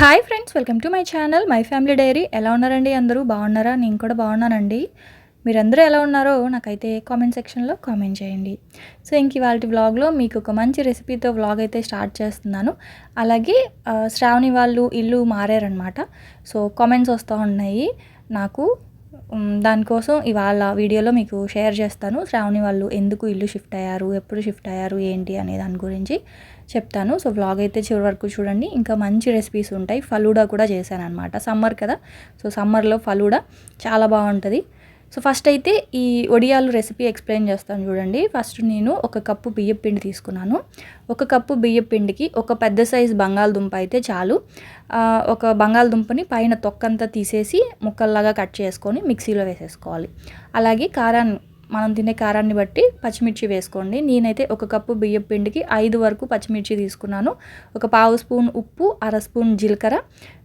Hi friends welcome to my channel my family diary. ఎలా ఉన్నారండి అందరూ? బాగున్నారా? నేను కూడా బాగున్నానండి. మీరందరూ ఎలా ఉన్నారో నాకైతే కామెంట్ సెక్షన్లో కామెంట్ చేయండి. సో ఇంక ఇవాళ వ్లాగ్లో మీకు ఒక మంచి రెసిపీతో వ్లాగ్ అయితే స్టార్ట్ చేస్తున్నాను. అలాగే శ్రావణి వాళ్ళు ఇల్లు మారారనమాట సో కామెంట్స్ వస్తూ ఉన్నాయి. నాకు దానికోసం ఇవాళ వీడియోలో మీకు షేర్ చేస్తాను. శ్రావణి వాళ్ళు ఎందుకు ఇల్లు షిఫ్ట్ అయ్యారు? ఎప్పుడు షిఫ్ట్ అయ్యారు? ఏంటి? అనే దాని గురించి. చెప్తాను. సో వ్లాగ్ అయితే చివరి వరకు చూడండి. ఇంకా మంచి రెసిపీస్ ఉంటాయి. ఫలూడా కూడా చేశాను అనమాట సమ్మర్ కదా. సో సమ్మర్లో ఫలూడా చాలా బాగుంటుంది. సో ఫస్ట్ అయితే ఈ ఒడియాలు రెసిపీ ఎక్స్ప్లెయిన్ చేస్తాను చూడండి. ఫస్ట్ నేను ఒక కప్పు బియ్యం పిండి తీసుకున్నాను. ఒక కప్పు బియ్యం పిండికి ఒక పెద్ద సైజు బంగాళదుంప అయితే చాలు. ఒక బంగాళదుంపని పైన తొక్కంతా తీసేసి ముక్కల్లాగా కట్ చేసుకొని మిక్సీలో వేసేసుకోవాలి. అలాగే కారాన్ని మనం తినే కారాన్ని బట్టి పచ్చిమిర్చి వేసుకోండి. నేనైతే ఒక కప్పు బియ్యం పిండికి ఐదు వరకు పచ్చిమిర్చి తీసుకున్నాను. ఒక పావు స్పూన్ ఉప్పు అర స్పూన్ జీలకర్ర.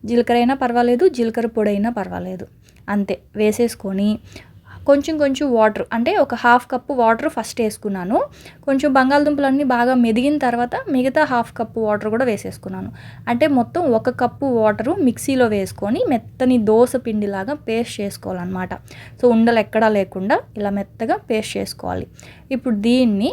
జీలకర్ర అయినా పర్వాలేదు జీలకర్ర పొడి అయినా పర్వాలేదు. అంతే వేసేసుకొని కొంచెం కొంచెం వాటర్ అంటే ఒక హాఫ్ కప్పు వాటర్ ఫస్ట్ వేసుకున్నాను. కొంచెం బంగాళదుంపలన్నీ బాగా మెదిగిన తర్వాత మిగతా హాఫ్ కప్పు వాటర్ కూడా వేసేసుకున్నాను. అంటే మొత్తం ఒక కప్పు వాటరు మిక్సీలో వేసుకొని మెత్తని దోశ పిండిలాగా పేస్ట్ చేసుకోవాలన్నమాట. సో ఉండలు ఎక్కడా లేకుండా ఇలా మెత్తగా పేస్ట్ చేసుకోవాలి. ఇప్పుడు దీన్ని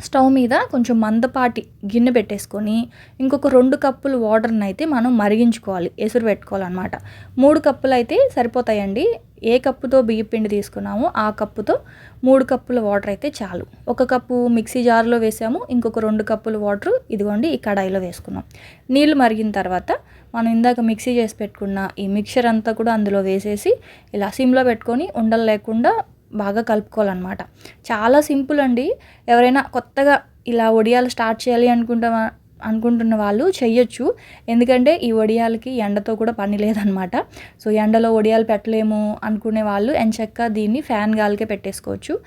స్టవ్ మీద కొంచెం మందపాటి గిన్నె పెట్టేసుకొని ఇంకొక రెండు కప్పులు వాటర్ని అయితే మనం మరిగించుకోవాలి ఎసురు పెట్టుకోవాలన్నమాట. మూడు కప్పులు అయితే సరిపోతాయండి. ఏ కప్పుతో బియ్యం పిండి తీసుకున్నామో ఆ కప్పుతో మూడు కప్పుల వాటర్ అయితే చాలు. ఒక కప్పు మిక్సీ జార్లో వేసాము ఇంకొక రెండు కప్పుల వాటర్ ఇదిగోండి ఈ కడాయిలో వేసుకున్నాం. నీళ్ళు మరిగిన తర్వాత మనం ఇందాక మిక్సీ చేసి పెట్టుకున్న ఈ మిక్చర్ అంతా కూడా అందులో వేసేసి ఇలా సిమ్లో పెట్టుకొని ఉండలు లేకుండా బాగా కలుపుకోవాలన్నమాట. చాలా సింపుల్ అండి. ఎవరైనా కొత్తగా ఇలా వడియాలు స్టార్ట్ చేయాలి అనుకుంటామా అనుకుంటున్న వాళ్ళు చెయ్యొచ్చు. ఎందుకంటే ఈ వడియాలకి ఎండతో కూడా పని లేదనమాట సో ఎండలో వడియాలు పెట్టలేము అనుకునే వాళ్ళు ఎంచక్క దీన్ని ఫ్యాన్ గాలికే పెట్టేసుకోవచ్చు.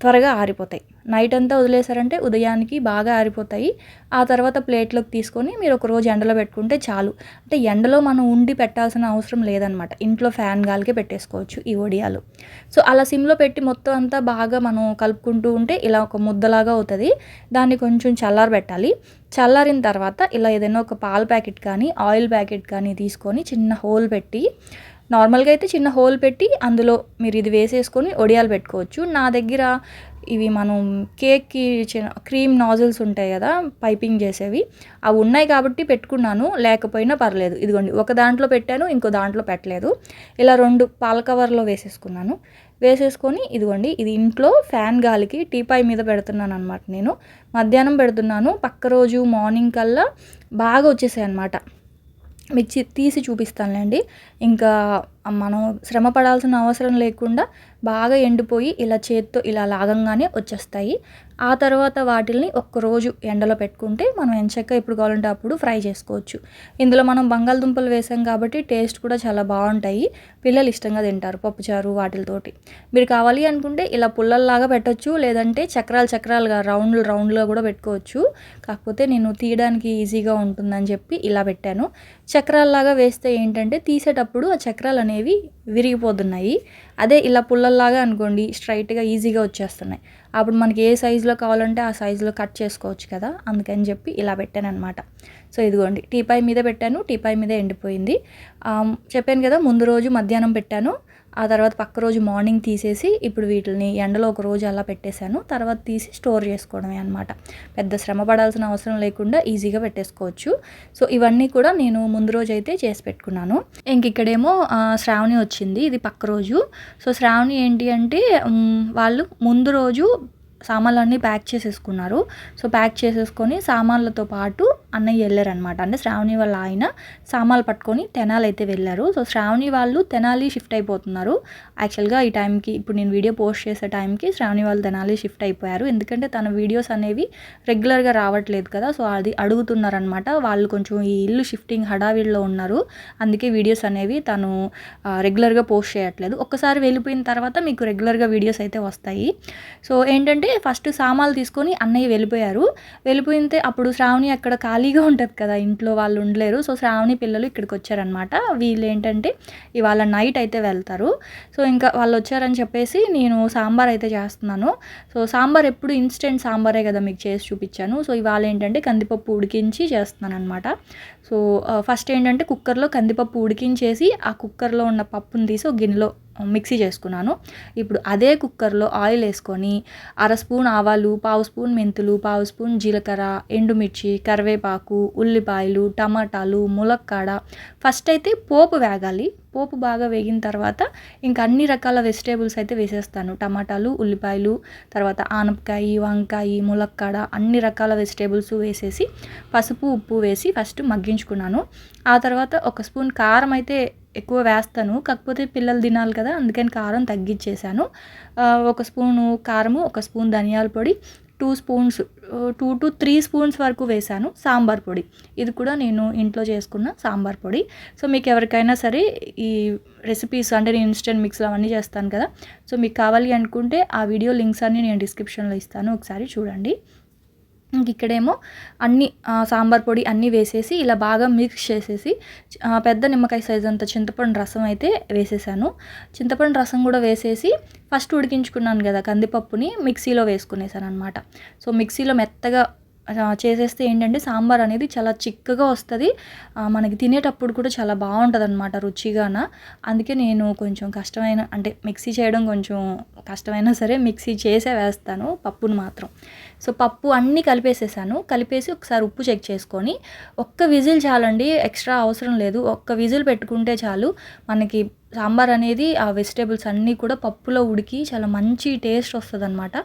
త్వరగా ఆరిపోతాయి. నైట్ అంతా వదిలేసారంటే ఉదయానికి బాగా ఆరిపోతాయి. ఆ తర్వాత ప్లేట్లోకి తీసుకొని మీరు ఒక రోజు ఎండలో పెట్టుకుంటే చాలు. అంటే ఎండలో మనం ఉండి పెట్టాల్సిన అవసరం లేదనమాట. ఇంట్లో ఫ్యాన్ గాలికే పెట్టేసుకోవచ్చు ఈ వడియాలు సో అలా సిమ్లో పెట్టి మొత్తం అంతా బాగా మనం కలుపుకుంటూ ఉంటే ఇలా ఒక ముద్దలాగా అవుతుంది. దాన్ని కొంచెం చల్లారబెట్టాలి చల్లారిన తర్వాత ఇలా ఏదైనా ఒక పాల ప్యాకెట్ కానీ ఆయిల్ ప్యాకెట్ కానీ తీసుకొని చిన్న హోల్ పెట్టి నార్మల్గా అయితే చిన్న హోల్ పెట్టి అందులో మీరు ఇది వేసేసుకొని ఒడియాలు పెట్టుకోవచ్చు. నా దగ్గర ఇవి మనం కేక్కి చిన్న క్రీమ్ నాజిల్స్ ఉంటాయి కదా పైపింగ్ చేసేవి. అవి ఉన్నాయి కాబట్టి పెట్టుకున్నాను లేకపోయినా పర్లేదు. ఇదిగోండి ఒక దాంట్లో పెట్టాను ఇంకో దాంట్లో పెట్టలేదు. ఇలా రెండు పాల కవర్లో వేసేసుకున్నాను. వేసేసుకొని ఇదిగోండి ఇది ఇంట్లో ఫ్యాన్ గాలికి టీపాయ్ మీద పెడుతున్నాను అనమాట నేను. మధ్యాహ్నం పెడుతున్నాను. పక్క రోజు మార్నింగ్ కల్లా బాగా వచ్చేసాయి అనమాట మిర్చి తీసి చూపిస్తానులేండి. ఇంకా మనం శ్రమ పడాల్సిన అవసరం లేకుండా బాగా ఎండిపోయి ఇలా చేత్తో ఇలా లాగంగానే వచ్చేస్తాయి. ఆ తర్వాత వాటిల్ని ఒక్కరోజు ఎండలో పెట్టుకుంటే మనం ఎంచక్క ఎప్పుడు కావాలంటే అప్పుడు ఫ్రై చేసుకోవచ్చు. ఇందులో మనం బంగాళదుంపలు వేసాం కాబట్టి టేస్ట్ కూడా చాలా బాగుంటాయి. పిల్లలు ఇష్టంగా తింటారు పప్పుచారు వాటితోటి మీరు కావాలి అనుకుంటే ఇలా పుల్లల్లాగా పెట్టొచ్చు లేదంటే చక్రాలు చక్రాలుగా రౌండ్లు రౌండ్లో కూడా పెట్టుకోవచ్చు. కాకపోతే నేను తీయడానికి ఈజీగా ఉంటుందని చెప్పి ఇలా పెట్టాను. చక్రాల్లాగా వేస్తే ఏంటంటే తీసేటప్పుడు ఆ చక్రాలు అనేవి విరిగిపోతున్నాయి. అదే ఇలా పుల్లల్లాగా అనుకోండి స్ట్రైట్గా ఈజీగా వచ్చేస్తున్నాయి. అప్పుడు మనకి ఏ సైజులో కావాలంటే ఆ సైజులో కట్ చేసుకోవచ్చు కదా అందుకని చెప్పి ఇలా పెట్టాను అనమాట సో ఇదిగోండి టీపాయ్ మీద పెట్టాను టీపాయ్ మీద ఎండిపోయింది. చెప్పాను కదా ముందు రోజు మధ్యాహ్నం పెట్టాను. ఆ తర్వాత పక్క రోజు మార్నింగ్ తీసేసి ఇప్పుడు వీటిని ఎండలో ఒక రోజు అలా పెట్టేశాను. తర్వాత తీసి స్టోర్ చేసుకోవడమే అనమాట పెద్ద శ్రమ పడాల్సిన అవసరం లేకుండా ఈజీగా పెట్టేసుకోవచ్చు. సో ఇవన్నీ కూడా నేను ముందు రోజు అయితే చేసి పెట్టుకున్నాను. ఇంక ఇక్కడేమో శ్రావణి వచ్చింది. ఇది పక్క రోజు. సో శ్రావణి ఏంటి అంటే వాళ్ళు ముందు రోజు సామాన్లన్నీ ప్యాక్ చేసేసుకున్నారు. సో ప్యాక్ చేసేసుకొని సామాన్లతో పాటు అన్నయ్య వెళ్ళారనమాట అంటే శ్రావణి వాళ్ళ ఆయన సామాన్లు పట్టుకొని తెనాలి అయితే వెళ్ళారు. సో శ్రావణి వాళ్ళు తెనాలి షిఫ్ట్ అయిపోతున్నారు. యాక్చువల్గా ఈ టైంకి ఇప్పుడు నేను వీడియో పోస్ట్ చేసే టైంకి శ్రావణి వాళ్ళు తెనాలి షిఫ్ట్ అయిపోయారు. ఎందుకంటే తన వీడియోస్ అనేవి రెగ్యులర్గా రావట్లేదు కదా. సో అది అడుగుతున్నారనమాట వాళ్ళు కొంచెం ఈ ఇల్లు షిఫ్టింగ్ హడావిడిలో ఉన్నారు. అందుకే వీడియోస్ అనేవి తను రెగ్యులర్గా పోస్ట్ చేయట్లేదు. ఒక్కసారి వెళ్ళిపోయిన తర్వాత మీకు రెగ్యులర్గా వీడియోస్ అయితే వస్తాయి. సో ఏంటంటే ఫస్ట్ సామాన్లు తీసుకొని అన్నయ్య వెళ్ళిపోయారు. వెళ్ళిపోయితే అప్పుడు శ్రావణి అక్కడ ఖాళీ ఖాళీగా ఉంటుంది కదా ఇంట్లో వాళ్ళు ఉండలేరు. సో శ్రావణి పిల్లలు ఇక్కడికి వచ్చారనమాట వీళ్ళు ఏంటంటే ఇవాళ నైట్ అయితే వెళ్తారు. సో ఇంకా వాళ్ళు వచ్చారని చెప్పేసి నేను సాంబార్ అయితే చేస్తున్నాను. సో సాంబార్ ఎప్పుడు ఇన్స్టెంట్ సాంబారే కదా మీకు చేసి చూపించాను. సో ఇవాళ ఏంటంటే కందిపప్పు ఉడికించి చేస్తున్నాను అనమాట సో ఫస్ట్ ఏంటంటే కుక్కర్లో కందిపప్పు ఉడికించేసి ఆ కుక్కర్లో ఉన్న పప్పుని తీసి ఒక గిన్నెలో మిక్సీ చేసుకున్నాను. ఇప్పుడు అదే కుక్కర్లో ఆయిల్ వేసుకొని అర స్పూన్ ఆవాలు పావు స్పూన్ మెంతులు పావు స్పూన్ జీలకర్ర ఎండుమిర్చి కరివేపాకు ఉల్లిపాయలు టమాటాలు ములక్కాడ. ఫస్ట్ అయితే పోపు వేగాలి. పోపు బాగా వేగిన తర్వాత ఇంకా అన్ని రకాల వెజిటేబుల్స్ అయితే వేసేస్తాను. టమాటాలు ఉల్లిపాయలు తర్వాత ఆనపకాయ వంకాయ ములక్కాడ అన్ని రకాల వెజిటేబుల్స్ వేసేసి పసుపు ఉప్పు వేసి ఫస్ట్ మగ్గించుకున్నాను. ఆ తర్వాత ఒక స్పూన్ కారం అయితే ఎక్కువ వేస్తాను. కాకపోతే పిల్లలు తినాలి కదా అందుకని కారం తగ్గించేసాను ఒక స్పూను కారము ఒక స్పూన్ ధనియాల పొడి two spoons two to three spoons వరకు వేసాను సాంబార్ పొడి. ఇది కూడా నేను ఇంట్లో చేసుకున్న సాంబార్ పొడి. సో మీకు ఎవరికైనా సరే ఈ రెసిపీస్ అంటే నేను ఇన్స్టెంట్ మిక్స్లు అవన్నీ చేస్తాను కదా. సో మీకు కావాలి అనుకుంటే ఆ వీడియో లింక్స్ అన్నీ నేను డిస్క్రిప్షన్లో ఇస్తాను. ఒకసారి చూడండి. ఇంక ఇక్కడేమో అన్ని సాంబార్ పొడి అన్నీ వేసేసి ఇలా బాగా మిక్స్ చేసేసి పెద్ద నిమ్మకాయ సైజ్ అంత చింతపండు రసం అయితే వేసేసాను. చింతపండు రసం కూడా వేసేసి ఫస్ట్ ఉడికించుకున్నాను కదా కందిపప్పుని మిక్సీలో వేసుకునేసాను అనమాట సో మిక్సీలో మెత్తగా చేసేస్తే ఏంటంటే సాంబార్ అనేది చాలా చిక్కగా వస్తుంది. మనకి తినేటప్పుడు కూడా చాలా బాగుంటుంది అనమాట రుచిగాన. అందుకే నేను కొంచెం కష్టమైన అంటే మిక్సీ చేయడం కొంచెం కష్టమైనా సరే మిక్సీ చేసే వేస్తాను పప్పును మాత్రం. సో పప్పు అన్నీ కలిపేసేసాను. కలిపేసి ఒకసారి ఉప్పు చెక్ చేసుకొని ఒక్క విజిల్ చాలండి ఎక్స్ట్రా అవసరం లేదు. ఒక్క విజిల్ పెట్టుకుంటే చాలు మనకి సాంబార్ అనేది ఆ వెజిటేబుల్స్ అన్నీ కూడా పప్పులో ఉడికి చాలా మంచి టేస్ట్ వస్తుంది అనమాట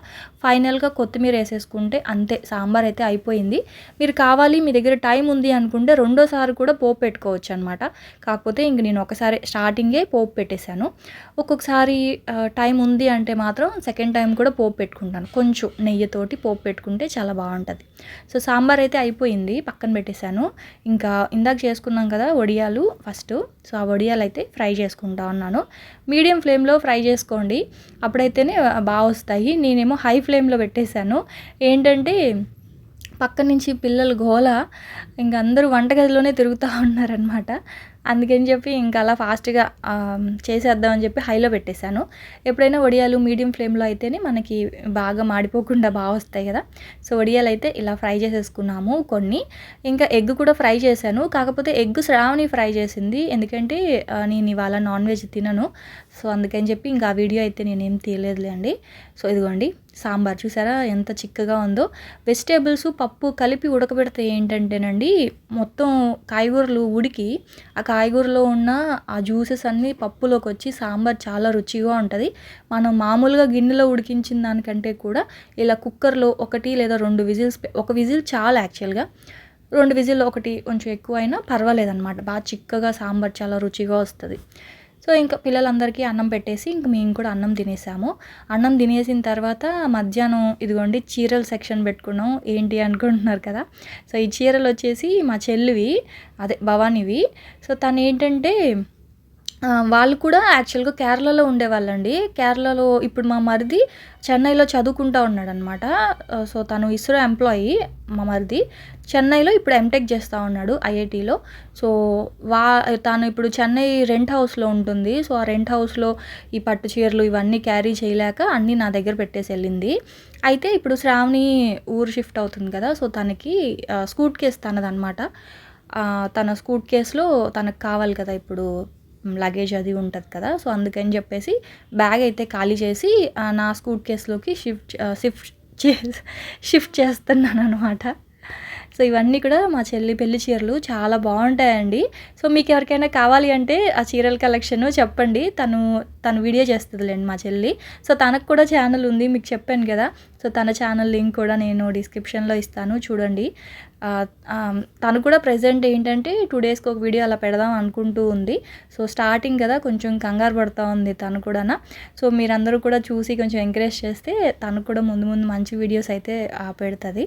ఫైనల్గా కొత్తిమీర వేసేసుకుంటే అంతే సాంబార్ అయితే అయిపోయింది. మీరు కావాలి మీ దగ్గర టైం ఉంది అనుకుంటే రెండోసారి కూడా పోపు పెట్టుకోవచ్చు అనమాట కాకపోతే ఇంక నేను ఒకసారి స్టార్టింగే పోపు పెట్టేశాను. ఒక్కొక్కసారి టైం ఉంది అంటే మాత్రం సెకండ్ టైం కూడా పోపు పెట్టుకుంటాను. కొంచెం నెయ్యితోటి పోపు పెట్టుకుంటే చాలా బాగుంటుంది. సో సాంబార్ అయితే అయిపోయింది పక్కన పెట్టేశాను. ఇంకా ఇందాక చేసుకున్నాం కదా వడియాలు ఫస్ట్. సో ఆ వడియాలు అయితే ఫ్రై చేసుకుంటాను. చేసుకుంటా ఉన్నాను. మీడియం ఫ్లేమ్లో ఫ్రై చేసుకోండి. అప్పుడైతేనే బాగా వస్తాయి. నేనేమో హై ఫ్లేమ్లో పెట్టేశాను. ఏంటంటే పక్క నుంచి పిల్లలు గోల. ఇంక అందరూ వంటగదిలోనే తిరుగుతూ ఉన్నారనమాట అందుకని చెప్పి ఇంకా అలా ఫాస్ట్గా చేసేద్దామని చెప్పి హైలో పెట్టేశాను. ఎప్పుడైనా వడియాలు మీడియం ఫ్లేమ్లో అయితేనే మనకి బాగా మాడిపోకుండా బాగా వస్తాయి కదా. సో వడియాలు అయితే ఇలా ఫ్రై చేసేసుకున్నాము కొన్ని. ఇంకా ఎగ్ కూడా ఫ్రై చేశాను. కాకపోతే ఎగ్ శ్రావణి ఫ్రై చేసింది. ఎందుకంటే నేను ఇవాళ నాన్ వెజ్ తినను. సో అందుకని చెప్పి ఇంకా ఆ వీడియో అయితే నేనేం తీయలేదులే అండి. సో ఇదిగోండి. సాంబార్ చూసారా? ఎంత చిక్కగా ఉందో. వెజిటేబుల్స్ పప్పు కలిపి ఉడకబెడితే ఏంటంటేనండి మొత్తం కాయగూరలు ఉడికి ఆ కాయగూరలో ఉన్న ఆ జ్యూసెస్ అన్నీ పప్పులోకి వచ్చి సాంబార్ చాలా రుచిగా ఉంటుంది. మనం మామూలుగా గిన్నెలో ఉడికించిన దానికంటే కూడా ఇలా కుక్కర్లో ఒకటి లేదా రెండు విజిల్స్ ఒక విజిల్ చాలా యాక్చువల్గా. రెండు విజిల్ ఒకటి కొంచెం ఎక్కువ అయినా పర్వాలేదన్నమాట. బాగా చిక్కగా సాంబార్ చాలా రుచిగా వస్తుంది. సో ఇంకా పిల్లలందరికీ అన్నం పెట్టేసి ఇంక మేము కూడా అన్నం తినేసాము. అన్నం తినేసిన తర్వాత మధ్యాహ్నం ఇదిగోండి చీరల సెక్షన్ పెట్టుకున్నాం. ఏంటి అనుకుంటున్నారు కదా? సో ఈ చీరలు వచ్చేసి మా చెల్లివి అదే భవానీవి. సో తను ఏంటంటే వాళ్ళు కూడా యాక్చువల్గా కేరళలో ఉండేవాళ్ళండి. కేరళలో ఇప్పుడు మా మరిది చెన్నైలో చదువుకుంటా ఉన్నాడనమాట సో తను ఇస్రో ఎంప్లాయీ మా మరిది. చెన్నైలో ఇప్పుడు ఎంటెక్ చేస్తూ ఉన్నాడు ఐఐటీలో. సో వా తాను ఇప్పుడు చెన్నై రెంట్ హౌస్లో ఉంటుంది. సో ఆ రెంట్ హౌస్లో ఈ పట్టు చీరలు ఇవన్నీ క్యారీ చేయలేక అన్నీ నా దగ్గర పెట్టేసి వెళ్ళింది. అయితే ఇప్పుడు శ్రావణి ఊరు షిఫ్ట్ అవుతుంది కదా సో తనకి స్కూట్ కేస్ తనదనమాట తన స్కూట్ కేసులో తనకు కావాలి కదా ఇప్పుడు లగేజ్ అది ఉంటుంది కదా సో అందుకని చెప్పేసి బ్యాగ్ అయితే ఖాళీ చేసి నా స్కూట్ కేసులోకి షిఫ్ట్ షిఫ్ట్ చే షిఫ్ట్ చేస్తున్నాను అనమాట సో ఇవన్నీ కూడా మా చెల్లి పెళ్ళి చీరలు చాలా బాగుంటాయండి. సో మీకు ఎవరికైనా కావాలి అంటే ఆ చీరల కలెక్షన్ చెప్పండి. తను తను వీడియో చేస్తుందిలేండి మా చెల్లి. సో తనకు కూడా ఛానల్ ఉంది మీకు చెప్పాను కదా. సో తన ఛానల్ లింక్ కూడా నేను డిస్క్రిప్షన్లో ఇస్తాను చూడండి. తను కూడా ప్రజెంట్ ఏంటంటే టూ డేస్కి ఒక వీడియో అలా పెడదాం అనుకుంటూ ఉంది. సో స్టార్టింగ్ కదా కొంచెం కంగారు పడుతూ ఉంది తను కూడా సో మీరందరూ కూడా చూసి కొంచెం ఎంకరేజ్ చేస్తే తను కూడా ముందు ముందు మంచి వీడియోస్ అయితే పెడుతుంది.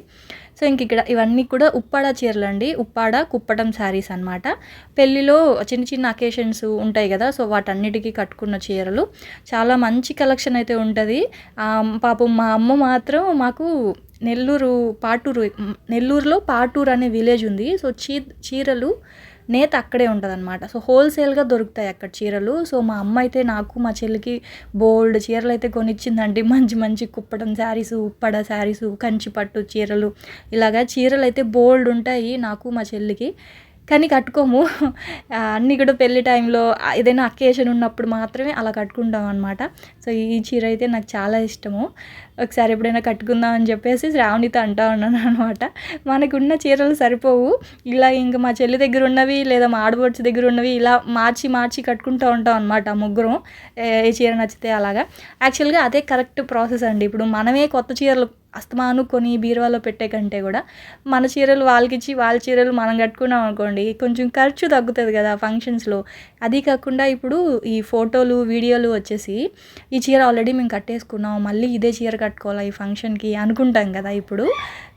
సో ఇంక ఇక్కడ ఇవన్నీ కూడా ఉప్పాడ చీరలు అండి. ఉప్పాడ కుప్పటం శారీస్ అనమాట పెళ్ళిలో చిన్న చిన్న అకేషన్స్ ఉంటాయి కదా సో వాటన్నిటికీ కట్టుకున్న చీరలు. చాలా మంచి కలెక్షన్ అయితే ఉంటుంది. పాపం మా అమ్మ మాత్రం మాకు నెల్లూరు పాటూరు నెల్లూరులో పాటూరు అనే విలేజ్ ఉంది. సో చీ చీరలు నేత అక్కడే ఉంటుందన్నమాట. సో హోల్సేల్గా దొరుకుతాయి అక్కడ చీరలు. సో మా అమ్మ అయితే నాకు మా చెల్లికి బోల్డ్ చీరలు అయితే కొనిచ్చిందండి. మంచి మంచి కుప్పడం శారీసు ఉప్పడ శారీసు కంచి పట్టు చీరలు. ఇలాగా చీరలు అయితే బోల్డ్ ఉంటాయి నాకు మా చెల్లికి. కానీ కట్టుకోము. అన్నీ కూడా పెళ్ళి టైంలో ఏదైనా అకేషన్ ఉన్నప్పుడు మాత్రమే అలా కట్టుకుంటాం అనమాట సో ఈ చీర అయితే నాకు చాలా ఇష్టము. ఒకసారి ఎప్పుడైనా కట్టుకుందాం అని చెప్పేసి శ్రావణితో అంటా ఉన్నాను అనమాట మనకున్న చీరలు సరిపోవు. ఇలా ఇంకా మా చెల్లి దగ్గర ఉన్నవి లేదా మా ఆడబొడ్చి దగ్గర ఉన్నవి ఇలా మార్చి మార్చి కట్టుకుంటూ ఉంటాం అనమాట ముగ్గురం. ఏ- చీర నచ్చితే అలాగా. యాక్చువల్గా అదే కరెక్ట్ ప్రాసెస్ అండి. ఇప్పుడు మనమే కొత్త చీరలు అస్తమాను కొని బీరువాలో పెట్టే కంటే కూడా మన చీరలు వాళ్ళకి ఇచ్చి వాళ్ళ చీరలు మనం కట్టుకున్నాం అనుకోండి కొంచెం ఖర్చు తగ్గుతుంది కదా ఫంక్షన్స్లో. అది కాకుండా ఇప్పుడు ఈ ఫోటోలు వీడియోలు వచ్చేసి ఈ చీర ఆల్రెడీ మేము కట్టేసుకున్నాం మళ్ళీ ఇదే చీర కట్టుకోవాలా ఈ ఫంక్షన్కి అనుకుంటాం కదా ఇప్పుడు.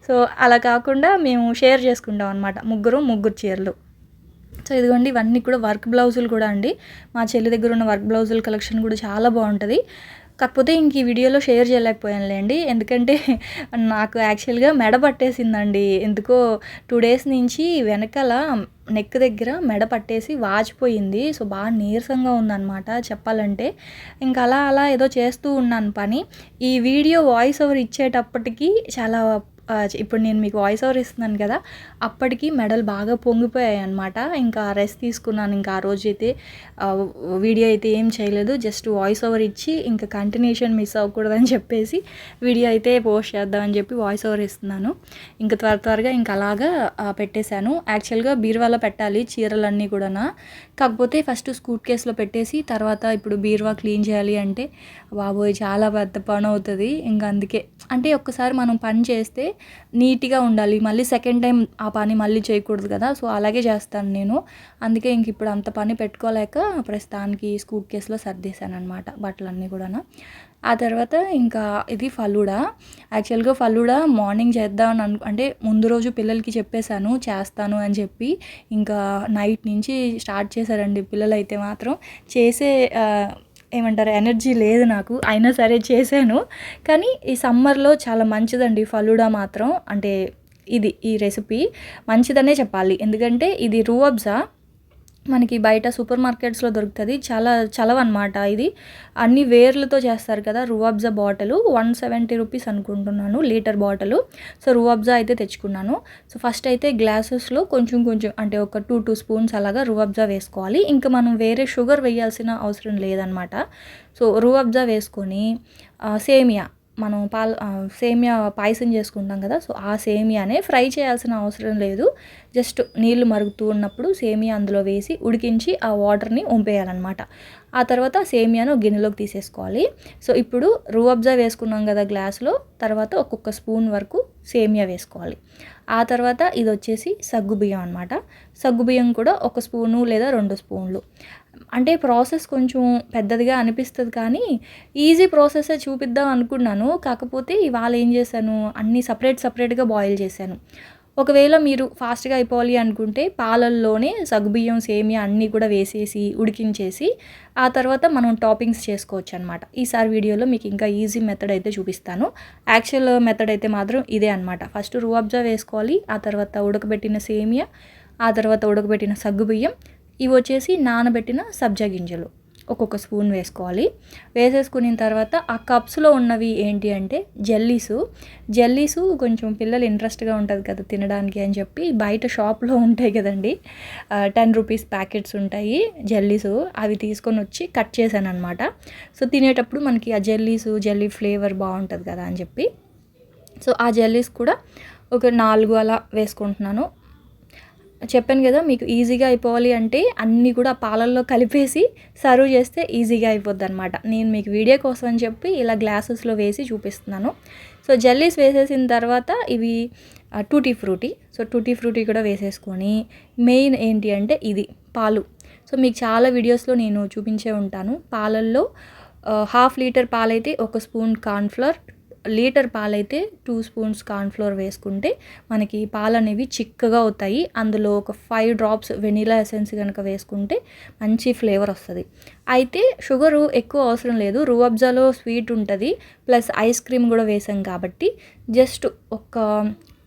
సో అలా కాకుండా మేము షేర్ చేసుకుంటాం అనమాట ముగ్గురు ముగ్గురు చీరలు. సో ఇదిగోండి ఇవన్నీ కూడా వర్క్ బ్లౌజులు కూడా అండి. మా చెల్లి దగ్గర ఉన్న వర్క్ బ్లౌజుల కలెక్షన్ కూడా చాలా బాగుంటుంది. కాకపోతే ఇంక ఈ వీడియోలో షేర్ చేయలేకపోయానులేండి. ఎందుకంటే నాకు యాక్చువల్గా మెడ పట్టేసిందండి. ఎందుకో టూ డేస్ నుంచి వెనకాల నెక్ దగ్గర మెడ పట్టేసి వాచిపోయింది. సో బాగా నీరసంగా ఉందన్నమాట చెప్పాలంటే. ఇంకా అలా అలా ఏదో చేస్తూ ఉన్నాను పని. ఈ వీడియో వాయిస్ ఓవర్ ఇచ్చేటప్పటికి చాలా ఇప్పుడు నేను మీకు వాయిస్ ఓవర్ ఇస్తున్నాను కదా అప్పటికి మెడలు బాగా పొంగిపోయాయి అనమాట ఇంకా రెస్ట్ తీసుకున్నాను. ఇంకా ఆ రోజు అయితే వీడియో అయితే ఏం చేయలేదు. జస్ట్ వాయిస్ ఓవర్ ఇచ్చి ఇంకా కంటిన్యూషన్ మిస్ అవ్వకూడదని చెప్పేసి వీడియో అయితే పోస్ట్ చేద్దామని చెప్పి వాయిస్ ఓవర్ ఇస్తున్నాను. ఇంకా త్వర త్వరగా ఇంకా అలాగా పెట్టేశాను. యాక్చువల్గా బీరువాలో పెట్టాలి చీరలన్నీ కూడా కాకపోతే ఫస్ట్ స్కూట్ కేసులో పెట్టేసి తర్వాత ఇప్పుడు బీరువా క్లీన్ చేయాలి అంటే బాబోయ్ చాలా పెద్ద పని అవుతుంది ఇంకా అందుకే. అంటే ఒక్కసారి మనం పని చేస్తే నీట్గా ఉండాలి. మళ్ళీ సెకండ్ టైం ఆ పని మళ్ళీ చేయకూడదు కదా. సో అలాగే చేస్తాను నేను. అందుకే ఇంక ఇప్పుడు అంత పని పెట్టుకోలేక ప్రస్తుతానికి స్కూట్ కేసులో సర్దేశాను అనమాట బట్టలన్నీ కూడా ఆ తర్వాత ఇంకా ఇది ఫలూడా. యాక్చువల్గా ఫలూడా మార్నింగ్ చేద్దామని అను అంటే ముందు రోజు పిల్లలకి చెప్పేశాను చేస్తాను అని చెప్పి. ఇంకా నైట్ నుంచి స్టార్ట్ చేశారండి పిల్లలు అయితే మాత్రం. చేసే ఏమంటారు ఎనర్జీ లేదు నాకు. అయినా సరే చేశాను. కానీ ఈ సమ్మర్లో చాలా మంచిదండి ఫలుడా మాత్రం. అంటే ఇది ఈ రెసిపీ మంచిదనే చెప్పాలి. ఎందుకంటే ఇది రూఅబ్జా మనకి బయట సూపర్ మార్కెట్స్లో దొరుకుతుంది. చాలా చలవ అనమాట ఇది. అన్ని వేర్లతో చేస్తారు కదా Rooh Afza bottle. One seventy rupees అనుకుంటున్నాను లీటర్ బాటిల్. సో రువాబ్జా అయితే తెచ్చుకున్నాను. సో ఫస్ట్ అయితే గ్లాసెస్లో కొంచెం కొంచెం అంటే ఒక టూ టూ స్పూన్స్ అలాగా రువాబ్జా వేసుకోవాలి. ఇంకా మనం వేరే షుగర్ వేయాల్సిన అవసరం లేదనమాట సో రువాబ్జా వేసుకొని సేమియా మనం పాల్ సేమియా పాయసం చేసుకుంటాం కదా సో ఆ సేమియానే ఫ్రై చేయాల్సిన అవసరం లేదు. జస్ట్ నీళ్ళు మరుగుతూ ఉన్నప్పుడు సేమియా అందులో వేసి ఉడికించి ఆ వాటర్ని వంపేయాలన్నమాట. ఆ తర్వాత సేమియాను గిన్నెలోకి తీసేసుకోవాలి. సో ఇప్పుడు రూఅబ్జా వేసుకున్నాం కదా గ్లాస్లో తర్వాత ఒక్కొక్క స్పూన్ వరకు సేమియా వేసుకోవాలి. ఆ తర్వాత ఇది వచ్చేసి సగ్గుబియ్యం అనమాట సగ్గుబియ్యం కూడా ఒక స్పూను లేదా రెండు స్పూన్లు. అంటే ప్రాసెస్ కొంచెం పెద్దదిగా అనిపిస్తుంది కానీ ఈజీ ప్రాసెసే చూపిద్దాం అనుకున్నాను. కాకపోతే ఇవాళ ఏం చేశాను? అన్నీ సపరేట్ సపరేట్గా బాయిల్ చేశాను. ఒకవేళ మీరు ఫాస్ట్గా అయిపోవాలి అనుకుంటే పాలల్లోనే సగ్గుబియ్యం సేమియా అన్నీ కూడా వేసేసి ఉడికించేసి ఆ తర్వాత మనం టాపింగ్స్ చేసుకోవచ్చు అనమాట ఈసారి వీడియోలో మీకు ఇంకా ఈజీ మెథడ్ అయితే చూపిస్తాను. యాక్చువల్ మెథడ్ అయితే మాత్రం ఇదే అనమాట. ఫస్ట్ రూఅబ్జా వేసుకోవాలి. ఆ తర్వాత ఉడకబెట్టిన సేమియా ఆ తర్వాత ఉడకబెట్టిన సగ్గుబియ్యం ఇవి వచ్చేసి నానబెట్టిన సబ్జా గింజలు. ఒక్కొక్క స్పూన్ వేసుకోవాలి. వేసేసుకున్న తర్వాత ఆ కప్స్లో ఉన్నవి ఏంటి అంటే జెల్లీసు. జెల్లీసు కొంచెం పిల్లలు ఇంట్రెస్ట్గా ఉంటుంది కదా తినడానికి అని చెప్పి బయట షాప్లో ఉంటాయి కదండి. టెన్ రూపీస్ ప్యాకెట్స్ ఉంటాయి జెల్లీసు. అవి తీసుకొని వచ్చి కట్ చేశాను అనమాట సో తినేటప్పుడు మనకి ఆ జెల్లీసు జెల్లీ ఫ్లేవర్ బాగుంటుంది కదా అని చెప్పి. సో ఆ జెల్లీస్ కూడా ఒక నాలుగు అలా వేసుకుంటున్నాను. చెప్పాను కదా మీకు ఈజీగా అయిపోవాలి అంటే అన్నీ కూడా పాలల్లో కలిపేసి సర్వ్ చేస్తే ఈజీగా అయిపోద్ది అనమాట నేను మీకు వీడియో కోసం అని చెప్పి ఇలా గ్లాసెస్లో వేసి చూపిస్తున్నాను. సో జెల్లీస్ వేసేసిన తర్వాత ఇవి tutti frutti. So tutti frutti కూడా వేసేసుకొని మెయిన్ ఏంటి అంటే ఇది పాలు. సో మీకు చాలా వీడియోస్లో నేను చూపించే ఉంటాను. పాలల్లో హాఫ్ లీటర్ పాలైతే ఒక స్పూన్ కార్న్ఫ్లవర్ లీటర్ పాలైతే టూ స్పూన్స్ కార్న్ఫ్లోర్ వేసుకుంటే మనకి పాలు అనేవి చిక్కగా అవుతాయి. అందులో ఒక ఫైవ్ డ్రాప్స్ వెనీలా ఎసెన్స్ కనుక వేసుకుంటే మంచి ఫ్లేవర్ వస్తుంది. అయితే షుగరు ఎక్కువ అవసరం లేదు. రూఅబ్జాలో స్వీట్ ఉంటుంది. ప్లస్ ఐస్ క్రీమ్ కూడా వేసాం కాబట్టి జస్ట్ ఒక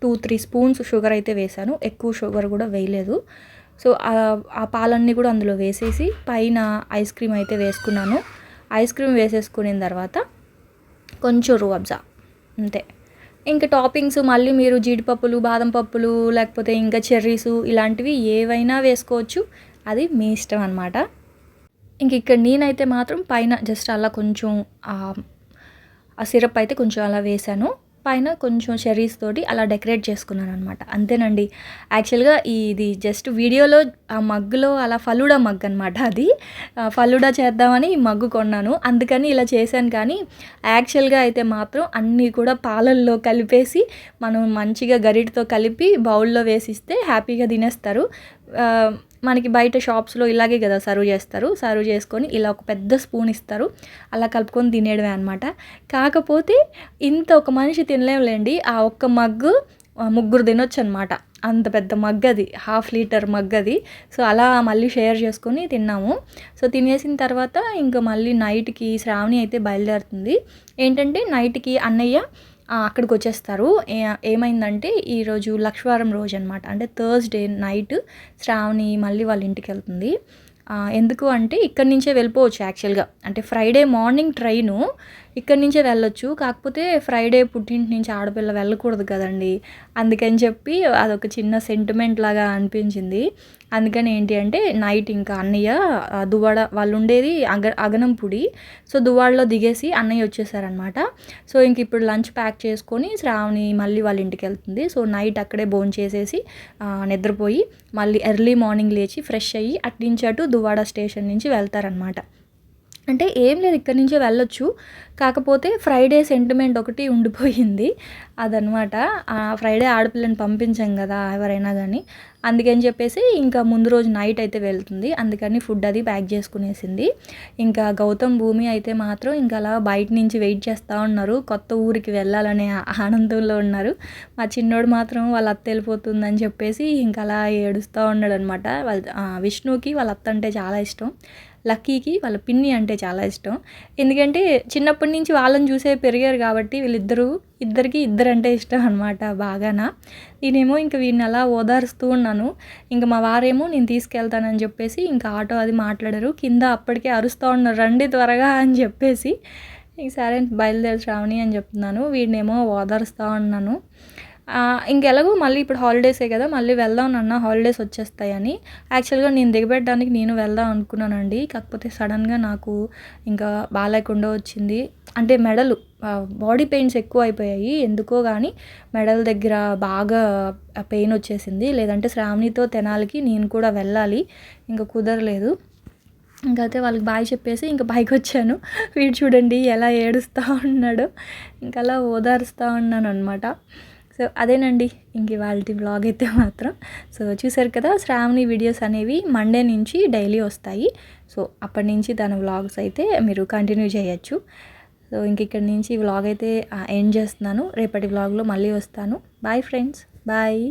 టూ త్రీ స్పూన్స్ షుగర్ అయితే వేసాను. ఎక్కువ షుగర్ కూడా వేయలేదు. సో ఆ పాలన్నీ కూడా అందులో వేసేసి పైన ఐస్ క్రీమ్ అయితే వేసుకున్నాను. ఐస్ క్రీమ్ వేసేసుకున్న తర్వాత కొంచెం రూఅబ్జా అంతే. ఇంకా టాపింగ్స్ మళ్ళీ మీరు జీడిపప్పులు బాదం పప్పులు లేకపోతే ఇంకా చెర్రీసు ఇలాంటివి ఏవైనా వేసుకోవచ్చు. అది మీ ఇష్టం అనమాట ఇంక ఇక్కడ నేనైతే మాత్రం పైన జస్ట్ అలా కొంచెం ఆ సిరప్ అయితే కొంచెం అలా వేసాను పైన కొంచెం చెరీస్ తోటి అలా డెకరేట్ చేసుకున్నాను అనమాట అంతేనండి యాక్చువల్గా ఇది జస్ట్ వీడియోలో ఆ మగ్గులో అలా ఫలుడా మగ్ అనమాట అది. ఫలుడా చేద్దామని ఈ మగ్గు కొన్నాను. అందుకని ఇలా చేశాను కానీ యాక్చువల్గా అయితే మాత్రం అన్నీ కూడా పాలల్లో కలిపేసి మనం మంచిగా గరిటతో కలిపి బౌల్లో వేసిస్తే హ్యాపీగా తినేస్తారు. మనకి బయట షాప్స్లో ఇలాగే కదా సర్వ్ చేస్తారు. సర్వ్ చేసుకొని ఇలా ఒక పెద్ద స్పూన్ ఇస్తారు. అలా కలుపుకొని తినేయడమే అనమాట కాకపోతే ఇంత ఒక మనిషి తినలేములేండి. ఆ ఒక్క మగ్గు ముగ్గురు తినొచ్చు అనమాట అంత పెద్ద మగ్ అది. హాఫ్ లీటర్ మగ్ అది. సో అలా మళ్ళీ షేర్ చేసుకొని తిన్నాము. సో తినేసిన తర్వాత ఇంకా మళ్ళీ నైట్కి శ్రావణి అయితే బయలుదేరుతుంది. ఏంటంటే నైట్కి అన్నయ్య అక్కడికి వచ్చేస్తారు ఏమైందంటే ఈరోజు లక్ష్వారం రోజు అనమాట అంటే థర్స్డే నైట్ శ్రావణి మళ్ళీ వాళ్ళ ఇంటికి వెళ్తుంది ఎందుకు అంటే ఇక్కడి నుంచే వెళ్ళిపోవచ్చు యాక్చువల్గా. అంటే ఫ్రైడే మార్నింగ్ ట్రైను ఇక్కడి నుంచే వెళ్ళొచ్చు. కాకపోతే ఫ్రైడే పుట్టింటి నుంచి ఆడపిల్ల వెళ్ళకూడదు కదండి. అందుకని చెప్పి అదొక చిన్న సెంటిమెంట్ లాగా అనిపించింది. అందుకని ఏంటి అంటే నైట్ ఇంకా అన్నయ్య దువాడ వాళ్ళు ఉండేది అగ అగనంపుడి. సో దువాడలో దిగేసి అన్నయ్య వచ్చేసారనమాట సో ఇంక ఇప్పుడు లంచ్ ప్యాక్ చేసుకొని శ్రావణి మళ్ళీ వాళ్ళ ఇంటికి వెళ్తుంది. సో నైట్ అక్కడే భోజనం చేసేసి నిద్రపోయి మళ్ళీ ఎర్లీ మార్నింగ్ లేచి ఫ్రెష్ అయ్యి అట్నుంచి అటు దువాడ స్టేషన్ నుంచి వెళ్తారనమాట అంటే ఏం లేదు ఇక్కడి నుంచే వెళ్ళొచ్చు. కాకపోతే ఫ్రైడే సెంటిమెంట్ ఒకటి ఉండిపోయింది. అదనమాట ఫ్రైడే ఆడపిల్లని పంపించాం కదా ఎవరైనా కానీ అందుకని చెప్పేసి ఇంకా ముందు రోజు నైట్ అయితే వెళ్తుంది. అందుకని ఫుడ్ అది ప్యాక్ చేసుకునేసింది. ఇంకా గౌతమ్ భూమి అయితే మాత్రం ఇంకా అలా బయట నుంచి వెయిట్ చేస్తూ ఉన్నారు. కొత్త ఊరికి వెళ్ళాలనే ఆనందంలో ఉన్నారు. మా చిన్నోడు మాత్రం వాళ్ళ అత్త వెళ్ళిపోతుందని చెప్పేసి ఇంకా అలా ఏడుస్తూ ఉన్నాడు అనమాట వాళ్ళ విష్ణుకి వాళ్ళ అత్త అంటే చాలా ఇష్టం. లక్కీకి వాళ్ళ పిన్ని అంటే చాలా ఇష్టం. ఎందుకంటే చిన్నప్పటి నుంచి వాళ్ళని చూసే పెరిగారు కాబట్టి వీళ్ళిద్దరూ ఇద్దరికి ఇద్దరు అంటే ఇష్టం అనమాట బాగానా. నేనేమో ఇంక వీడిని అలా ఓదారుస్తూ ఉన్నాను. ఇంకా మా వారేమో నేను తీసుకెళ్తానని చెప్పేసి ఇంకా ఆటో అది మాట్లాడారు. కింద అప్పటికే అరుస్తూ ఉన్నారు రండి త్వరగా అని చెప్పేసి ఇంక సరే బయలుదేరి శ్రావణి అని చెప్తున్నాను. వీడినేమో ఓదారుస్తూ ఉన్నాను. ఇంకెలాగో మళ్ళీ ఇప్పుడు హాలిడేసే కదా మళ్ళీ వెళ్దాం అన్న హాలిడేస్ వచ్చేస్తాయని. యాక్చువల్గా నేను దిగబెట్టడానికి నేను వెళ్దాం అనుకున్నానండి. కాకపోతే సడన్గా నాకు ఇంకా బాగాలేకుండా వచ్చింది. అంటే మెడలు బాడీ పెయిన్స్ ఎక్కువ అయిపోయాయి. ఎందుకో కానీ మెడల దగ్గర బాగా పెయిన్ వచ్చేసింది. లేదంటే శ్రావణితో తెనాలికి నేను కూడా వెళ్ళాలి. ఇంకా కుదరలేదు. ఇంకైతే వాళ్ళకి బాయ్ చెప్పేసి ఇంకా పైకి వచ్చాను. వీడు చూడండి ఎలా ఏడుస్తూ ఉన్నాడు. ఇంకా అలా ఓదారుస్తూ ఉన్నాను అనమాట సో అదేనండి. ఇంక ఇవాళ బ్లాగ్ అయితే మాత్రం. సో చూసారు కదా శ్రావణి వీడియోస్ అనేవి మండే నుంచి డైలీ వస్తాయి. సో అప్పటి నుంచి తన వ్లాగ్స్ అయితే మీరు కంటిన్యూ చేయొచ్చు. సో ఇంక ఇక్కడి నుంచి వ్లాగ్ అయితే ఎండ్ చేస్తున్నాను. రేపటి వ్లాగ్లో మళ్ళీ వస్తాను. Bye friends bye